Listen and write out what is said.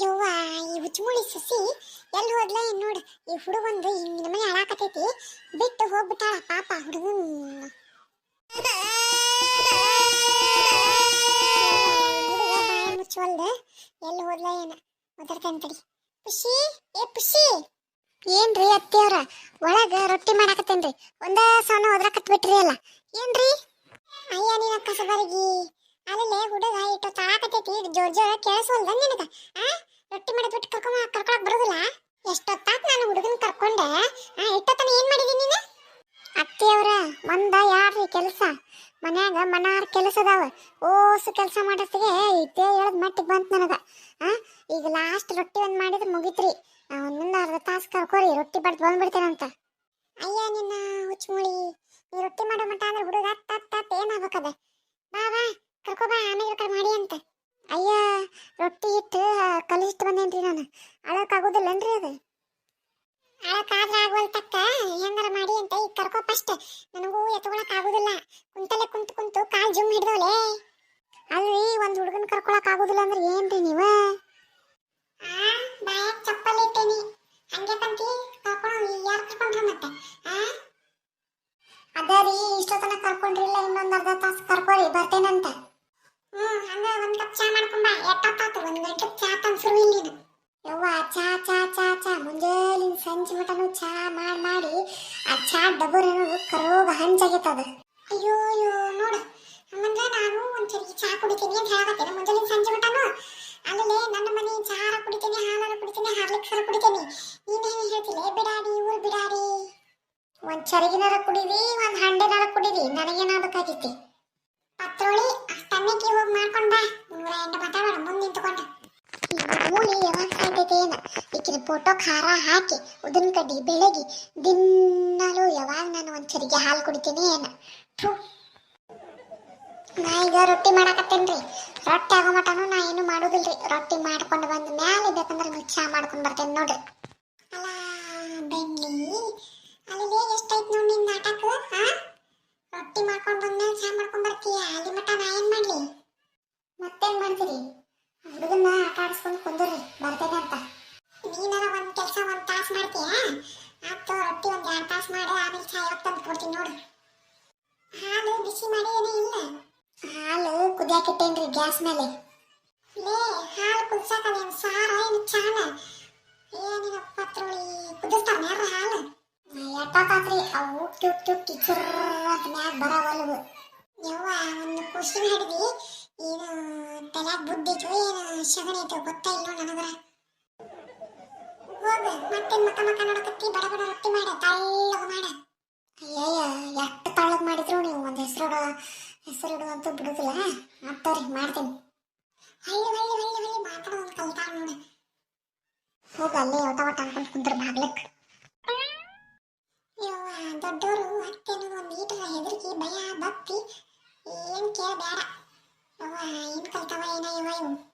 ಯವ್ವ, ಈ ಹುಚ್ಚುಮುಳಿ ಸಸಿ ಎಲ್ಲಿ ಹೋದ್ಲ ಏನ್ ನೋಡು. ಈ ಹುಡುಗಂದು ಹಿಂಗ್ ನಮನೆ ಹಾಳಾಕತೈತಿ ಬಿಟ್ಟು ಹೋಗ್ಬಿಟ್ಟಾಳ ಪಾಪ ಹುಡುಗನ್. ಮುಚ್ಚವಲ್ದ ಎಲ್ಲಿ ಹೋದ್ಲ ಏನ? ಒದರ್ತೇನೆ ತಡಿ. ಪುಷಿ, ಏ ಪುಷಿ. ಏನ್ರಿ ಅತ್ತೆಯವ್ರ ಒಳಗ ರೊಟ್ಟಿ ಮಾಡಾಕತ್ತೇನ್ರಿ. ಒಂದ ಸೌನ ಒದ್ರಾಕತ್ ಬಿಟ್ರಿ ಅಲ್ಲ. ಏನ್ರಿ? ಅಯ್ಯ, ನೀನ ಕಸಬರಗಿ ಅಲ್ಲೇ ಹುಡುಗ ಇಟ್ಟು ತಾಳಾಕತೈತಿ ಜೋರ್ ಜೋರ ಕೇಳಿಸವಲ್ದ ನಿನಗ, ಆ? ರೊಟ್ಟಿ ಮಾಡಿದ್ ಬಿಟ್ಟು ಕರ್ಕೊಂಡ್ ಕರ್ಕೊಳಕ್ ಬರೋದಿಲ್ಲ. ಎಷ್ಟೊತ್ತಾತ್ ನಾನು ಹುಡುಗನ್ ಕರ್ಕೊಂಡೆ. ಆ ಇಟ್ಟತನ ಏನ್ ಮಾಡಿದಿ ನೀನು? ಅತ್ತಿಯವ್ರ ಒಂದ ಯಾರ್ರಿ ಕೆಲಸ? ಮನ್ಯಾಗ ಮನಾರ್ ಕೆಲಸ ಅದಾವ ಓಸು ಕೆಲಸ ಮಾಡಸ್ತಿಗೆ ಇದೇ ಹೇಳದ್ ಮಟ್ಟಿಗೆ ಬಂತ ನನಗ. ಆ, ಈಗ ಲಾಸ್ಟ್ ರೊಟ್ಟಿ ಒಂದ್ ಮಾಡಿದ್ರೆ ಮುಗಿತ್ರಿ. ಒಂದೊಂದು ಅರ್ಧ ತಾಸು ಕರ್ಕೋರಿ, ರೊಟ್ಟಿ ಬಡ್ದು ಬಂದ್ಬಿಡ್ತೇನಂತ. ಅಯ್ಯ ನಿನ್ನ ಹುಚ್ಚುಮುಳಿ, ನೀ ರೊಟ್ಟಿ ಮಾಡೋ ಮಟ ಅಂದ್ರೆ ಹುಡುಗ ಅತ್ತ ಅತ್ತ ಅತ್ತ ಏನಾಗ್ಬೇಕದ ಬಾ ಬಾ ಕರ್ಕೊ ಬಾ ಆಮೇಲೆ ಬೇಕಾದ್ರೆ ಮಾಡಿ ಅಂತ ಅಯ್ಯ ರೊಟ್ಟಿ ಇಟ್ಟು ಕಲಿಸಿಟ್ಟು ಬಂದೇನ್ರಿ ನಾನು ಅಳಕ್ಕಾಗೋದಿಲ್ಲನ್ರಿ ಅದು ಅಳಕ್ಕಾದ್ರ ಆಗೋಲ್ ತಕ್ಕ ಹೆಂಗಾರ ಮಾಡಿ ಅಂತ ಈಗ ಕರ್ಕೊ ಫಸ್ಟ್ ನನಗೂ ಎತ್ಕೊಳಕ್ ಆಗುದಿಲ್ಲ. ಕುಂತಲೆ ಕುಂತು ಕುಂತು ಕಾಲ್ ಜುಮ್ ಹಿಡ್ದವಲೆ. ಅಲ್ರಿ ಒಂದ್ ಹುಡುಗನ್ ಕರ್ಕೊಳಕ್ ಆಗುದಿಲ್ಲ ಅಂದ್ರೆ ಏನ್ರಿ ನೀವ? ಬಾಯಾಗ ಚಪ್ಪಲ್ ಇಟ್ಟೇನಿ. ಹಂಗೆ ಕಂತಿ ಕರ್ಕೊಂಡು ಯಾರು ಕರ್ಕೊಂಡ್ರ ಮತ್ತೆ? ಅದ ರೀ ಇಷ್ಟೊತ್ತನ ಕರ್ಕೊಂಡ್ರಿಲ್ಲ ಇನ್ನೊಂದ್ ಅರ್ಧ ತಾಸು ಕರ್ಕೋರಿ ಬರ್ತೇನಂತ. ಹ್ಮ್ ಹಂಗ ಒಂದ್ ಕಪ್ ಚಾ ಮಾಡ್ಕೊಂಬ ಎಷ್ಟೊತ್ತಾತು ಒಂದ್ ಗಂಟೆ ಚಾ ತಂದ್ ಶುರು ಇಲ್ಲಿ ಯವ್ವ ಚಾ ಚಾ ಚಾ ಚಾ. ಮುಂಜಾನೆ ಸಂಜೆ ಮಟನು ಚಾ ಮಾಡ್ ಮಾಡಿ ಚಾ ಡಬರ್ ಅನ್ನೋದು ಕರೋಗ ಹಂಚಾಗೈತದ ಅಯ್ಯೋ ಅಯ್ಯೋ, ನೋಡು. ಹಂಗಂದ್ರೆ ನಾನು ಒಂಚೂರಿಗೆ ಚರಿಗೆ ಚಾ ಕುಡಿತೀನಿ ಅಂತ ಹೇಳಕತ್ತೇನೆ. ಮುಂಜಾನೆ ಸಂಜೆ ಮಟನು ಅಲ್ಲೇ ನನ್ನ ಮನೆ ಚಹಾರ ಕುಡಿತೀನಿ ಹಾಲಾರ ಕುಡಿತೀನಿ ಹಾರ್ಲಿಕ್ಸರ ಕುಡಿತೀನಿ. ನೀನೇನು ಹೇಳ್ತಿಲ್ಲ. ಬಿಡಾಡಿ, ಊರು ಬಿಡಾಡಿ. ಒಂದ್ ಚರಿಗಿನಾರ ಕುಡಿದಿ, ಒಂದ್ ಹಂಡೆನಾರ ಕುಡಿದಿ. ನನಗೇನಾಗಬೇಕಾಗಿತ್ತು ಪತ್ರೋಳಿ ತನ್ನಕ್ಕೆ ಹೋಗಿ ಮಾಡ್ಕೊಂಡ್ ಬಾ. ನೂರ ಎಂಟು ಮಾತಾಡೋಣ. ಮುಂದೆ ನಿಂತ್ಕೊಂಡು. ಮೂಲಿ ಯಾವಾಗ ಈಕಿನ ಫೋಟೋ ಖಾರ ಹಾಕಿ ಉದನ್ ಕಡ್ಡಿ ಬೆಳಗಿ, ದಿನಾಲು ಯಾವಾಗ ನಾನು ಒಂದ್ ಚರಿಗೆ ಹಾಲು ಕುಡಿತೀನಿ ಏನ. ನಾ ಈಗ ರೊಟ್ಟಿ ಮಾಡಾಕತ್ತೇನ್ರಿ. ರೊಟ್ಟಿ ಆಗೋ ಮಟನು ನಾ ಏನು ಮಾಡೋದಿಲ್ರಿ. ರೊಟ್ಟಿ ಮಾಡ್ಕೊಂಡು ಬಂದ ಮ್ಯಾಲೆ ಬೇಕಂದ್ರೆ ನೀವು ಚಾ ಮಾಡ್ಕೊಂಡು ಬರ್ತೇನೆ ನೋಡ್ರಿ. ಅಲ್ಲ ಬೆಣ್ಣಿ. ಅಲ್ಲಿ ಎಷ್ಟೈತ್ ನೋಡಿ ನಿನ್ನ ನಾಟಕ? ರೊಟ್ಟಿ ಮಾಡ್ಕೊಂಡು ಬಂದ್ಮೇಲೆ ಚಾ ಮಾಡ್ಕೊಂಡ್ ಬರ್ತೀಯ? ಅಲ್ಲಿ ಮಟ ನಾ ಏನು ಮಾಡ್ಲಿ? ಮತ್ತೇನ್ ಮಾಡ್ತೀರಿ? ಹುಡುಗನ್ನ ಆಟ ಆಡಿಸ್ಕೊಂಡು ಬರ್ತೇನೆ ಅಂತ. ನೀನಾರ ಒಂದ್ ಕೆಲಸ ಒಂದ್ ತಾಸ್ ಮಾಡ್ತೀಯ? ಆತು ರೊಟ್ಟಿ ಒಂದ್ ಎರಡ್ ತಾಸ್ ಮಾಡಿ ಆಮೇಲೆ ಚಾಯ್ ತಂದು ಕೊಡ್ತೀನಿ ನೋಡು. ಹಾಲು ಬಿಸಿ ಮಾಡಿ ಏನೇ ಇಲ್ಲ? ಹಾಲು ಕುದಿಯಾಕಿಟ್ಟೇನ್ರಿ ಗ್ಯಾಸ್ ಮೇಲೆ. ಲೇ ಹಾಲು ಕುದಿಸಾಕ ಅದೇನು ಸಾರ ಏನು ಚಾನ? ಏನಿನ ಪತ್ರುಳಿ ಕುದಿಸ್ತಾರ ಮ್ಯಾರ ಹಾಲು? ಎಟ್ಟಾತ್ರಿ ಅವು ತುಕ್ ತುಕ್ ಕಿಚರ್ ಅಂತ ಮ್ಯಾಗ ಬರವಲ್ವು. ಯವ್ವ ಒಂದು ಖುಷಿ ಹಿಡಿದಿ ಏನು ತಲ್ಯಾಗ ಬುದ್ಧಿತ್ತು ಏನು ಶಗಣಿ ಐತೆ ಗೊತ್ತಾ ಇಲ್ಲ ನನಗರ? ಮತ್ತೆ ಮಕ್ಕ ಮಕ್ಕ ನೋಡಕತ್ತಿ ಬಡ ಬಡ ರೊಟ್ಟಿ ಮಾಡ, ತಳ್ಳಗ ಮಾಡ. ಅಯ್ಯಯ್ಯ, ಎಷ್ಟು ತಳ್ಳಗ ಮಾಡಿದ್ರು ನೀವು? ಒಂದು ಹೆಸರು ಹೆಸರಿಡು ಅಂತ ಬಿಡುದಿಲ್ಲ ಮತ್ತವ್ರಿ ಮಾಡ್ತೀನಿ. ಹಳ್ಳಿ ಹಳ್ಳಿ ಹಳ್ಳಿ ಹಳ್ಳಿ ಮಾತಾಡೋದು ಕಲ್ತಾರ ನೋಡಿ. ಹೋಗ, ಅಲ್ಲೇ ಊಟ ಊಟ ಅನ್ಕೊಂಡು ಕುಂದ್ರ ಬಾಗ್ಲಕ್. ದೊಡ್ಡವರು ಅತ್ತೇನೋ ಒಂದು ಈಟರ ಹೆದರಿಕೆ, ಭಯ, ಭಕ್ತಿ. ಏನ್ ಕೇಳಬೇಡ. ಯವ್ವ ಏನ್ ಕಲ್ತಾವ ಏನ ಯವ್ವ ಇವು